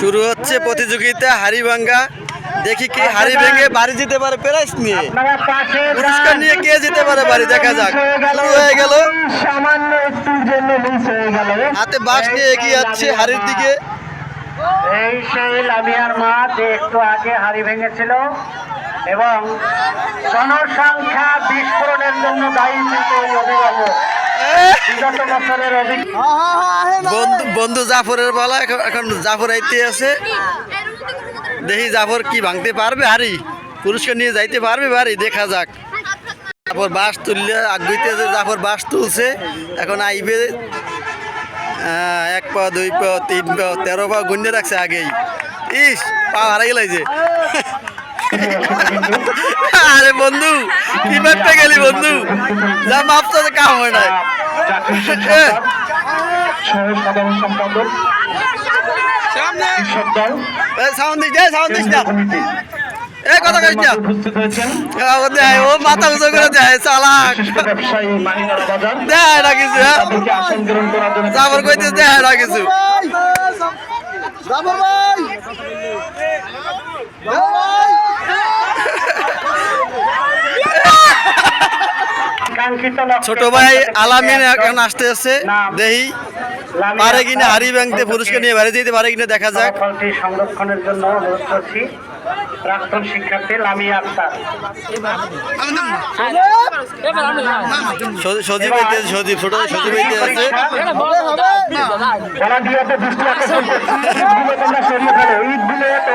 শুরু হচ্ছে প্রতিযোগিতা হাড়ি ভাঙ্গা দেখি কে হাড়ি ভেঙে বাড়ি যেতে পারে প্রাইজ নিয়ে। পুরস্কার নিয়ে কে যেতে পারে বাড়ি? দেখা যাক। শুরু হয়ে গেল। হাতে বাঁশ নিয়ে এগিয়ে যাচ্ছে হাড়ির দিকে। এই সেই লামিয়ার মাঠ একটু আগে হাড়ি ভেঙেছিল এবং জনসংখ্যা বিস্ফোরণের জন্য দায়ী কিন্তু অভিভাবক। বন্ধু জাফরের বলা, এখন জাফর আইতে আছে। দেখি জাফর কি ভাঙতে পারবে, হারি। পুরস্কার নিয়ে যাইতে পারবে বাড়ি দেখা যাক। তারপর বাস তুললে আগুইতে জাফর বাস তুলছে। এখন আইবে এক পা, দুই পা, তিন পা, তেরো পা গুন্ডে রাখছে আগেই। ইস, পা হারাই গেলাইছে আরে বন্ধু কি মাপতে গেলি বন্ধু। যা মাপতে তো কাম হয় না এ, সাধারণ সম্পাদক। কৃষক এ, সাউন্ড দিস দে সাউন্ড দিস না এ কথা না। ও দেয় ও মাথা উঁচু করে দেয় চালাক। দেয় না কিছু হ্যাঁ? কইতে দেয় না কিছু। লক্ষ্যে ছোট ভাই আলামিন এখন আসতে আসছে দেহি। পারে কিনা হারি ব্যাংকতে পুরস্কার নিয়ে বাড়ি যেতে পারে কিনা দেখা যাক। সংরক্ষণের জন্য অনুরোধ করছি। প্রাক্তন শিক্ষার্থী লামিয়া আক্তার। সজীব হইতে সজীব ছোট সজীব হইতে আছে। যারা দিয়াতে দৃষ্টি আকর্ষণ করছে। তোমরা সরিয়ে ফেলো ঈদগুলো তোমরা